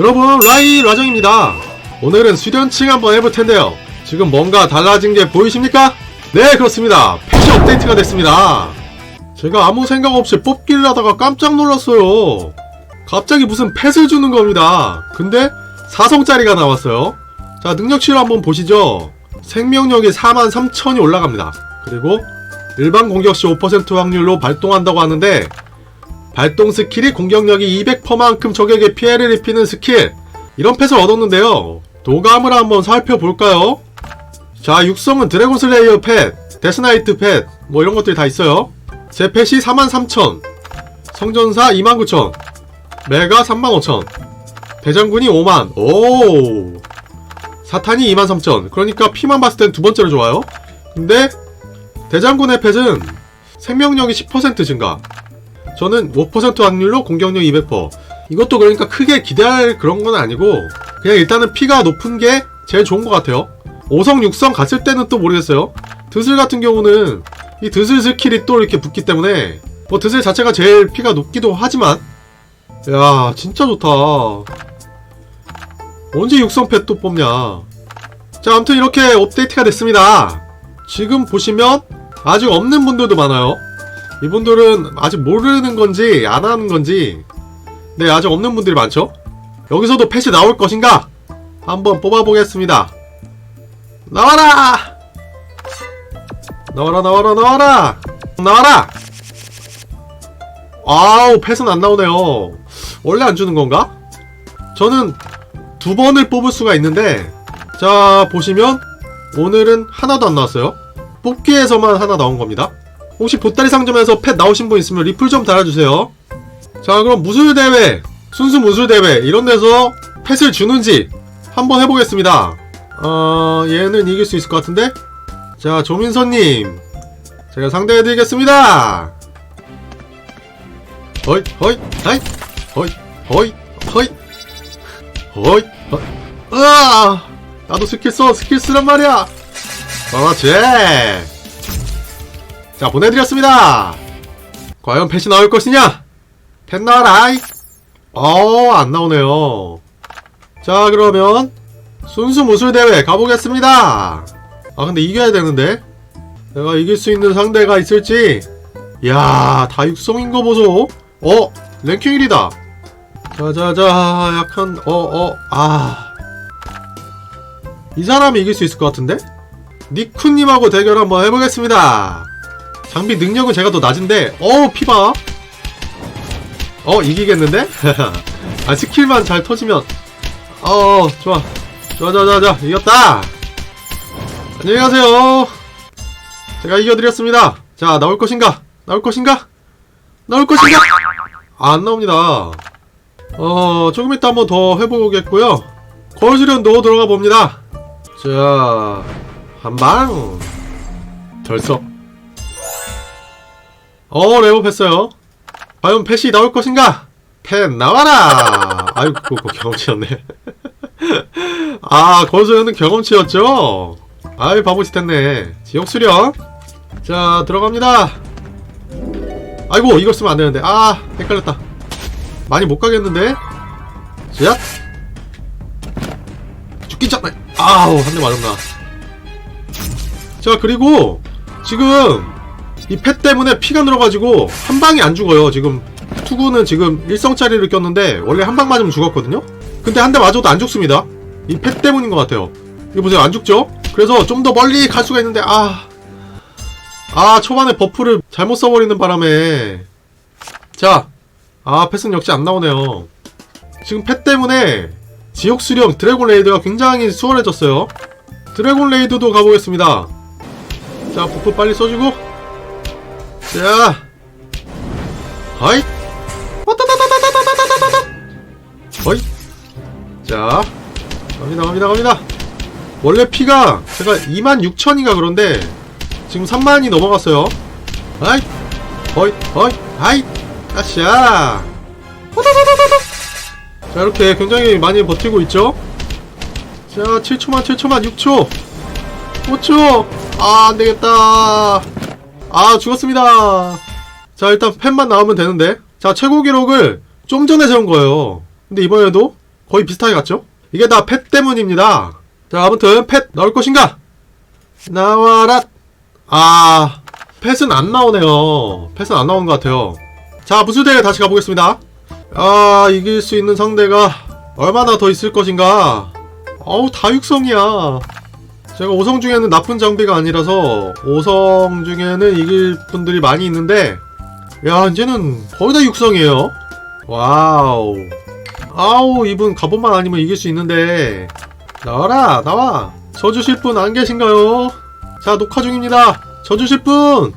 여러분 라이 라정입니다. 오늘은 수련칭 한번 해볼 텐데요. 지금 뭔가 달라진 게 보이십니까? 네 그렇습니다. 패시 업데이트가 됐습니다. 제가 아무 생각 없이 뽑기를 하다가 깜짝 놀랐어요. 갑자기 무슨 펫을 주는 겁니다. 근데 4성짜리가 나왔어요. 자 능력치를 한번 보시죠. 생명력이 43,000이 올라갑니다. 그리고 일반 공격 시 5% 확률로 발동한다고 하는데 발동 스킬이 공격력이 200%만큼 적에게 피해를 입히는 스킬. 이런 펫을 얻었는데요. 도감을 한번 살펴볼까요? 자 육성은 드래곤 슬레이어 펫 데스나이트 펫 뭐 이런 것들이 다 있어요. 제 펫이 43,000 성전사 29,000 메가 35,000 대장군이 5만. 오 사탄이 23,000 그러니까 피만 봤을 땐 두 번째로 좋아요. 근데 대장군의 펫은 생명력이 10% 증가 저는 5% 확률로 공격력 200%. 이것도 그러니까 크게 기대할 그런 건 아니고 그냥 일단은 피가 높은 게 제일 좋은 것 같아요. 5성, 6성 갔을 때는 또 모르겠어요. 드슬 같은 경우는 이 드슬 스킬이 또 이렇게 붙기 때문에 뭐 드슬 자체가 제일 피가 높기도 하지만 야 진짜 좋다. 언제 6성 펫 또 뽑냐. 자 아무튼 이렇게 업데이트가 됐습니다. 지금 보시면 아직 없는 분들도 많아요. 이분들은 아직 모르는 건지 안 하는 건지. 네 아직 없는 분들이 많죠? 여기서도 펫이 나올 것인가? 한번 뽑아보겠습니다. 나와라! 나와라 나와라 나와라! 나와라! 아우 펫은 안 나오네요. 원래 안 주는 건가? 저는 두 번을 뽑을 수가 있는데 자 보시면 오늘은 하나도 안 나왔어요. 뽑기에서만 하나 나온 겁니다 혹시 보따리 상점에서 펫 나오신 분 있으면 리플 좀 달아주세요. 자, 그럼 무술대회, 순수 무술대회, 이런 데서 펫을 주는지 한번 해보겠습니다. 어, 얘는 이길 수 있을 것 같은데? 자, 조민서님. 제가 상대해드리겠습니다. 허이, 허이, 하이, 허이, 허이, 허이, 허이, 으아! 나도 스킬 써, 스킬 쓰란 말이야! 그렇지! 자 보내드렸습니다. 과연 펫이 나올 것이냐? 펫 나와라 어안 나오네요. 자 그러면 순수 무술대회 가보겠습니다. 아 근데 이겨야 되는데? 내가 이길 수 있는 상대가 있을지. 이야 다 육성인 거 보소. 어 랭킹 1이다. 자자자 약간 어 어아. 이 사람이 이길 수 있을 것 같은데? 니쿠님하고 대결 한번 해보겠습니다 장비 능력은 제가 더 낮은데 어우 피봐 어 이기겠는데? 아 스킬만 잘 터지면. 어 좋아. 좋아 좋아 좋아 좋아. 이겼다. 안녕히 가세요. 제가 이겨드렸습니다. 자 나올 것인가? 나올 것인가? 나올 것인가? 아, 안 나옵니다. 어 조금 이따 한번 더 해보겠고요. 거울 수련도 들어가 봅니다. 자 한방. 덜썩 어 레벨업했어요. 과연 펫이 나올 것인가? 펫 나와라! 아이고 그거 경험치였네. 아 거기서는 경험치였죠? 아이 바보짓 했네. 지역 수련 자 들어갑니다. 아이고 이걸 쓰면 안되는데. 아 헷갈렸다. 많이 못 가겠는데? 자 죽기 전에 아우 한 대 맞았나. 자 그리고 지금 이 펫 때문에 피가 늘어가지고 한 방에 안 죽어요. 지금 투구는 지금 일성짜리를 꼈는데 원래 한 방 맞으면 죽었거든요. 근데 한 대 맞아도 안 죽습니다. 이 펫 때문인 것 같아요. 이거 보세요, 안 죽죠? 그래서 좀 더 멀리 갈 수가 있는데 아, 아 초반에 버프를 잘못 써버리는 바람에 자, 아 펫은 역시 안 나오네요. 지금 펫 때문에 지옥 수령 드래곤 레이드가 굉장히 수월해졌어요. 드래곤 레이드도 가보겠습니다. 자, 버프 빨리 써주고 자, 하이, 와따따따따따따따따따, 허이, 자, 갑니다, 갑니다, 갑니다. 원래 피가 제가 26,000인가 그런데 지금 3만이 넘어갔어요. 하이, 허이, 허이, 하이. 와따따따따따. 자, 이렇게 굉장히 많이 버티고 있죠. 자, 7초만, 7초만, 6초, 5초. 아, 안 되겠다. 아 죽었습니다 자 일단 펜만 나오면 되는데 자 최고 기록을 좀 전에 세운 거예요 근데 이번에도 거의 비슷하게 갔죠? 이게 다 펫 때문입니다. 자, 아무튼 펫 나올 것인가? 나와라. 아, 펫은 안 나오네요. 펫은 안 나오는 것 같아요. 자, 무수대회 다시 가보겠습니다. 아, 이길 수 있는 상대가 얼마나 더 있을 것인가? 어우, 다 육성이야. 제가 5성 중에는 나쁜 장비가 아니라서 5성 중에는 이길 분들이 많이 있는데 야 이제는 거의 다 육성이에요. 와우. 아우 이분 갑옷만 아니면 이길 수 있는데. 나와라 나와. 져주실 분 안 계신가요? 자 녹화 중입니다. 져주실 분!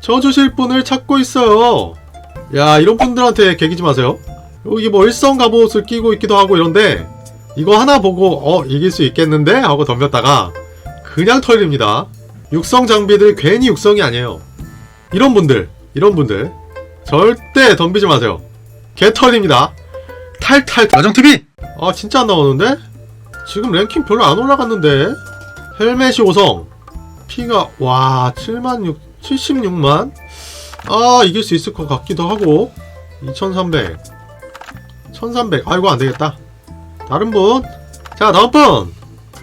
져주실 분을 찾고 있어요. 야 이런 분들한테 개기지 마세요. 여기 뭐 일성 갑옷을 끼고 있기도 하고 이런데 이거 하나 보고 어 이길 수 있겠는데? 하고 덤볐다가 그냥 털립니다. 육성 장비들 괜히 육성이 아니에요. 이런 분들, 이런 분들 절대 덤비지 마세요. 개 털립니다. 탈탈 라정TV! 아 진짜 안 나오는데? 지금 랭킹 별로 안 올라갔는데 헬멧이 5성 피가 와 7만 6 76만 아 이길 수 있을 것 같기도 하고 2300 1300 아이고 안되겠다 다른 분자 다음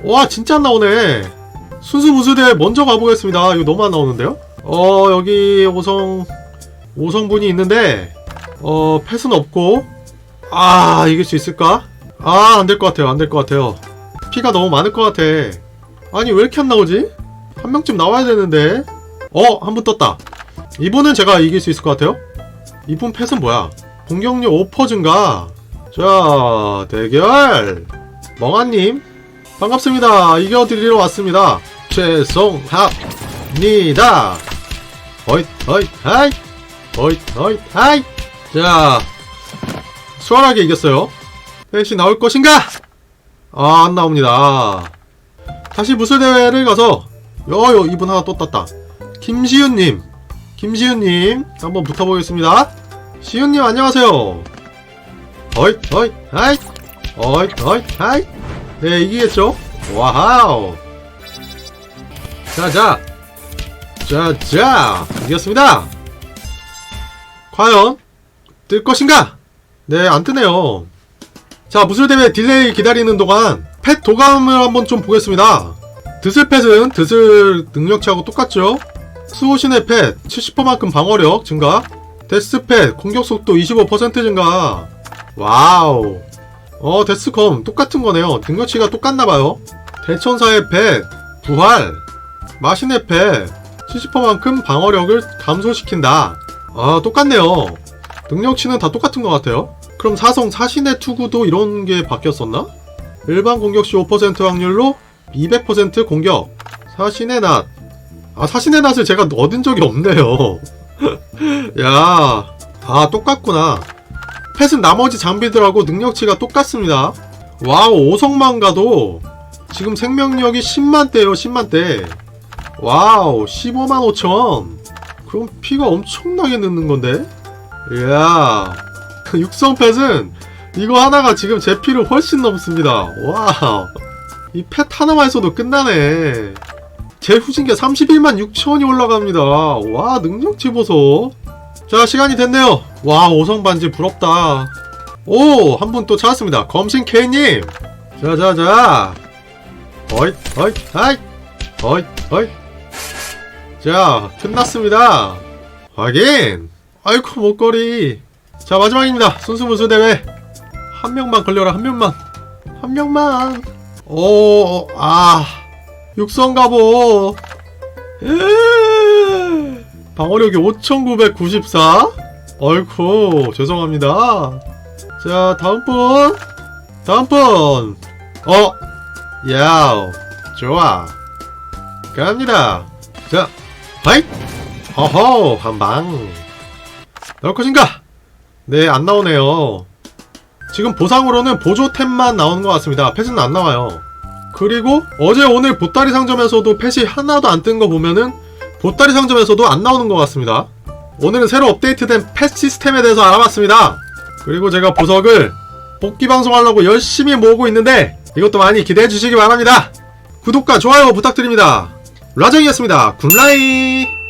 분와 진짜 안 나오네 순수 무수대 먼저 가보겠습니다. 이거 너무 안 나오는데요? 어 여기 5성 5성분이 있는데 어 펫은 없고 아 이길 수 있을까? 아 안 될 것 같아요. 안 될 것 같아요. 피가 너무 많을 것 같아. 아니 왜 이렇게 안 나오지? 한 명쯤 나와야 되는데. 어 한 분 떴다. 이분은 제가 이길 수 있을 것 같아요. 이분 펫은 뭐야? 공격력 5% 증가? 자 대결! 멍아님 반갑습니다 이겨드리러 왔습니다 죄송합니다 어잇 어잇 하이 어잇 어잇 하이 자 수월하게 이겼어요. 펫이 나올 것인가? 아, 안 나옵니다. 다시 무술대회를 가서, 여요, 이분 하나 또 땄다. 김시윤님. 김시윤님, 한번 붙어보겠습니다. 시윤님, 안녕하세요. 어잇, 어잇, 하이. 어잇, 어잇, 하이. 네, 이기겠죠? 와우. 자, 자. 자, 자. 이겼습니다. 과연, 뜰 것인가? 네, 안 뜨네요. 자, 무술대회 딜레이 기다리는 동안 펫 도감을 한번 좀 보겠습니다. 드슬 펫은 드슬 능력치하고 똑같죠? 수호신의 펫 70%만큼 방어력 증가. 데스 펫 공격 속도 25% 증가. 와우. 어, 데스컴 똑같은 거네요. 능력치가 똑같나봐요. 대천사의 펫 부활. 마신의 펫 70%만큼 방어력을 감소시킨다. 아, 똑같네요. 능력치는 다 똑같은 것 같아요. 그럼 사성 사신의 투구도 이런 게 바뀌었었나? 일반 공격 시 5% 확률로 200% 공격. 사신의 낫. 아, 사신의 낫을 제가 얻은 적이 없네요. 야, 아, 똑같구나. 펫은 나머지 장비들하고 능력치가 똑같습니다. 와우, 5성만 가도 지금 생명력이 10만대예요, 10만대. 와우, 15만 5천. 그럼 피가 엄청나게 늦는 건데? 이야 육성 펫은 이거 하나가 지금 제 피를 훨씬 넘습니다 와우 이 펫 하나만 있어도 끝나네 제 후진계 31만 6천이 올라갑니다 와 능력치 보소 자 시간이 됐네요. 와 5성 반지 부럽다. 오 한 분 또 찾았습니다. 검신 K님. 자자자. 어이 어이 하이. 어이 어이. 자 끝났습니다. 확인. 아이고 목걸이. 자 마지막입니다. 순수무수 대회. 한 명만 걸려라 한 명만. 한 명만. 오아. 육성 가보. 에이, 방어력이 5994 어이쿠 죄송합니다 자 다음 분 다음 분 어 야우 좋아 갑니다 자 하이 허허 한방 나올 것인가? 네, 안 나오네요. 지금 보상으로는 보조템만 나오는 것 같습니다. 펫은 안 나와요. 그리고 어제 오늘 보따리 상점에서도 펫이 하나도 안 뜬 거 보면은 보따리 상점에서도 안 나오는 것 같습니다. 오늘은 새로 업데이트된 펫 시스템에 대해서 알아봤습니다. 그리고 제가 보석을 복귀 방송하려고 열심히 모으고 있는데 이것도 많이 기대해 주시기 바랍니다. 구독과 좋아요 부탁드립니다. 라정이었습니다. 굿라이!